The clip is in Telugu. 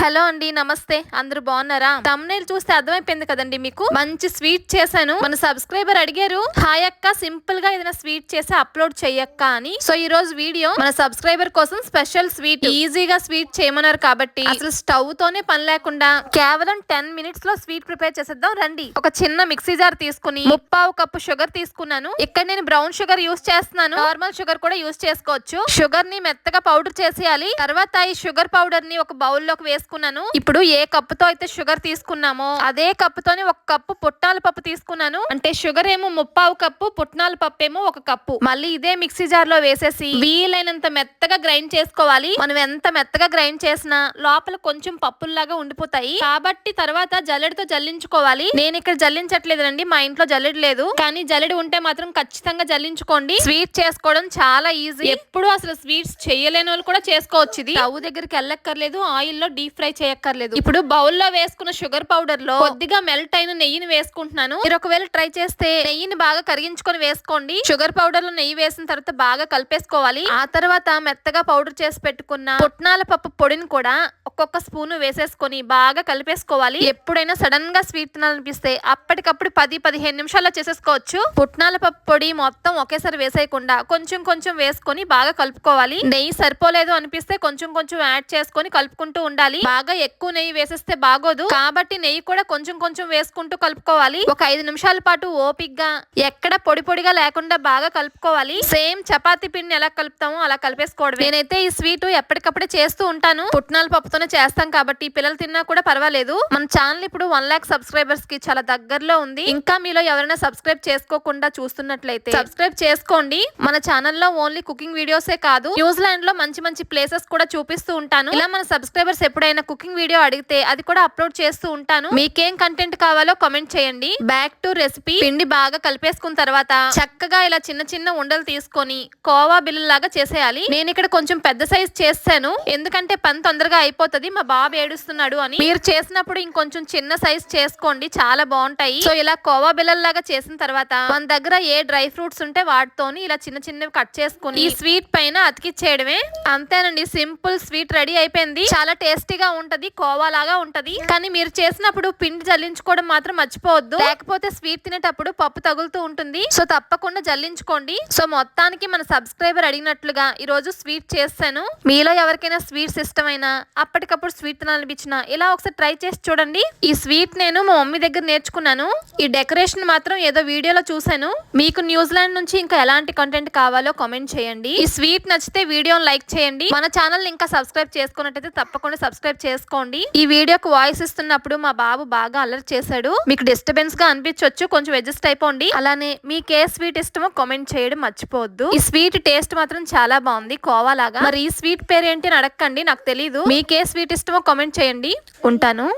హలో అండి నమస్తే. అందరూ బాగున్నారా? తమ్నేల్ చూస్తే అర్థమైపోయింది కదండి మీకు? మంచి స్వీట్ చేశాను. మన సబ్స్క్రైబర్ అడిగారు హాయ్ అక్క సింపుల్గా ఏదైనా స్వీట్ చేసి అప్లోడ్ చెయ్యక్క అని. సో ఈ రోజు వీడియో మన సబ్స్క్రైబర్ కోసం స్పెషల్ స్వీట్. ఈజీగా స్వీట్ చేయమన్నారు కాబట్టి. అసలు స్టవ్ తోనే పని లేకుండా కేవలం టెన్ మినిట్స్లో స్వీట్ ప్రిపేర్ చేసేద్దాం రండి. ఒక చిన్న మిక్సీ జార్ తీసుకుని ముప్పావు కప్పు షుగర్ తీసుకున్నాను. ఇక్కడ నేను బ్రౌన్ షుగర్ యూస్ చేస్తున్నాను. నార్మల్ షుగర్ కూడా యూస్ చేసుకోవచ్చు. షుగర్ని మెత్తగా పౌడర్ చేసేయాలి. తర్వాత ఈ షుగర్ పౌడర్ని ఒక బౌల్లోకి వేసుకున్నాను ఇప్పుడు ఏ కప్పుతో అయితే షుగర్ తీసుకున్నామో అదే కప్పుతోనే ఒక కప్పు పుట్నాల పప్పు తీసుకున్నాను. అంటే షుగర్ ఏమో ముప్పావు కప్పు పుట్నాల పప్పు ఏమో ఒక కప్పు. మళ్ళీ ఇదే మిక్సీ జార్లో వేసేసి వీలైనంత మెత్తగా గ్రైండ్ చేసుకోవాలి. మనం ఎంత మెత్తగా గ్రైండ్ చేసినా లోపల కొంచెం పప్పుల్లాగా ఉండిపోతాయి. కాబట్టి తర్వాత జల్లెడతో జల్లించుకోవాలి. నేను ఇక్కడ జల్లించట్లేదండి మా ఇంట్లో జల్లెడ లేదు. కానీ జల్లెడ ఉంటే మాత్రం ఖచ్చితంగా జల్లించుకోండి. స్వీట్ చేసుకోవడం చాలా ఈజీ. ఎప్పుడు అసలు స్వీట్స్ చేయలేని వాళ్ళు కూడా చేసుకోవచ్చు ఇది. స్టవ్ దగ్గరికి వెళ్ళక్కర్లేదు ఆయిల్లో డీప్ ఫ్రై చేయక్కర్లేదు. ఇప్పుడు బౌల్లో వేసుకున్న షుగర్ పౌడర్లో కొద్దిగా మెల్ట్ అయిన నెయ్యిని వేసుకుంటున్నాను. మీరు ఒకవేళ ట్రై చేస్తే నెయ్యిని బాగా కరిగించుకొని వేసుకోండి. షుగర్ పౌడర్లో నెయ్యి వేసిన తర్వాత బాగా కలిపేసుకోవాలి. ఆ తర్వాత మెత్తగా పౌడర్ చేసి పెట్టుకున్న పుట్నాల పప్పు పొడిని కూడా ఒక్కొక్క స్పూన్ వేసేసుకొని బాగా కలిపేసుకోవాలి. ఎప్పుడైనా సడన్గా స్వీట్ తినాలనిపిస్తే అప్పటికప్పుడు పది పదిహేను నిమిషాల్లో చేసేసుకోవచ్చు. పుట్నాల పప్పు పొడి మొత్తం ఒకేసారి వేసేయకుండా కొంచెం కొంచెం వేసుకొని బాగా కలుపుకోవాలి. నెయ్యి సరిపోలేదు అనిపిస్తే కొంచెం కొంచెం యాడ్ చేసుకొని కలుపుకుంటూ ఉండాలి. బాగా ఎక్కువ నెయ్యి వేసేస్తే బాగోదు. కాబట్టి నెయ్యి కూడా కొంచెం కొంచెం వేసుకుంటూ కలుపుకోవాలి. ఒక ఐదు నిమిషాల పాటు ఓపిక్గా ఎక్కడ పొడి పొడిగా లేకుండా బాగా కలుపుకోవాలి. సేమ్ చపాతీ పిండిని ఎలా కలుపుతామో అలా కలిపేసుకోవడం నేనైతే ఈ స్వీట్ ఎప్పటికప్పుడే చేస్తూ ఉంటాను. పుట్నాల పప్పుతోనే చేస్తాం కాబట్టి పిల్లలు తిన్నా కూడా పర్వాలేదు. మన ఛానల్ ఇప్పుడు వన్ లాక్ సబ్స్క్రైబర్స్కి చాలా దగ్గరలో ఉంది. ఇంకా మీలో ఎవరైనా సబ్స్క్రైబ్ చేసుకోకుండా చూస్తున్నట్లయితే సబ్స్క్రైబ్ చేసుకోండి. మన ఛానల్లో ఓన్లీ కుకింగ్ వీడియోసే కాదు. న్యూజిలాండ్లో మంచి మంచి ప్లేసెస్ కూడా చూపిస్తూ ఉంటాను. ఇలా మన సబ్స్క్రైబర్స్ ఎప్పుడైనా కుకింగ్ వీడియో అడిగితే అది కూడా అప్లోడ్ చేస్తూ ఉంటాను. మీకేం కంటెంట్ కావాలో కామెంట్ చేయండి. బ్యాక్ టు రెసిపీ పిండి బాగా కలిపేసుకున్న తర్వాత చక్కగా ఇలా చిన్న చిన్న ఉండలు తీసుకొని కోవా బిల్లలాగా చేసేయాలి. నేను ఇక్కడ కొంచెం పెద్ద సైజ్ చేస్తాను. ఎందుకంటే పని తొందరగా అయిపోతుంది. మా బాబు ఏడుస్తున్నాడు అని. మీరు చేసినప్పుడు ఇంకొంచెం చిన్న సైజ్ చేసుకోండి. చాలా బాగుంటాయి. సో ఇలా కోవా బిల్లల్లాగా చేసిన తర్వాత మన దగ్గర ఏ డ్రై ఫ్రూట్స్ ఉంటే వాటితోని ఇలా చిన్న చిన్నవి కట్ చేసుకుని ఈ స్వీట్ పైన అతికిచ్చేయడమే. అంతేనండి. సింపుల్ స్వీట్ రెడీ అయిపోయింది. చాలా టేస్టీగా ఉంటది కోవా లాగా ఉంటది. కానీ మీరు చేసినప్పుడు పిండి జల్లించుకోవడం మాత్రం మర్చిపోవద్దు. లేకపోతే స్వీట్ తినేటప్పుడు పప్పు తగులుతూ ఉంటుంది. సో తప్పకుండా జల్లించుకోండి. సో మొత్తానికి మన సబ్స్క్రైబర్ అడిగినట్లుగా ఈ రోజు స్వీట్ చేస్తాను మీలో ఎవరికైనా స్వీట్స్ ఇష్టమైనా అప్పటికప్పుడు స్వీట్ తినాలనిపించినా ఇలా ఒకసారి ట్రై చేసి చూడండి. ఈ స్వీట్ నేను మా మమ్మీ దగ్గర నేర్చుకున్నాను. ఈ డెకరేషన్ మాత్రం ఏదో వీడియోలో చూశాను. మీకు న్యూజిలాండ్ నుంచి ఇంకా ఎలాంటి కంటెంట్ కావాలో కామెంట్ చేయండి. ఈ స్వీట్ నచ్చితే వీడియోని లైక్ చేయండి. మన ఛానల్ ఇంకా సబ్స్క్రైబ్ చేసుకున్నట్టయితే తప్పకుండా సబ్స్క్రైబ్ చేసుకోండి. ఈ వీడియోకి వాయిస్ ఇస్తున్నప్పుడు మా బాబు బాగా అలర్ట్ చేశాడు. మీకు డిస్టర్బెన్స్గా అనిపించవచ్చు కొంచెం అడ్జస్ట్ అయిపోండి. అలానే మీకు ఏ స్వీట్ ఇష్టమో కామెంట్ చేయడం మర్చిపోవద్దు. ఈ స్వీట్ టేస్ట్ మాత్రం చాలా బాగుంది కోవా లాగా. మరి ఈ స్వీట్ పేరు ఏంటి అని అడగండి నాకు తెలియదు మీకే స్వీట్ ఇష్టమో కామెంట్ చేయండి. ఉంటాను.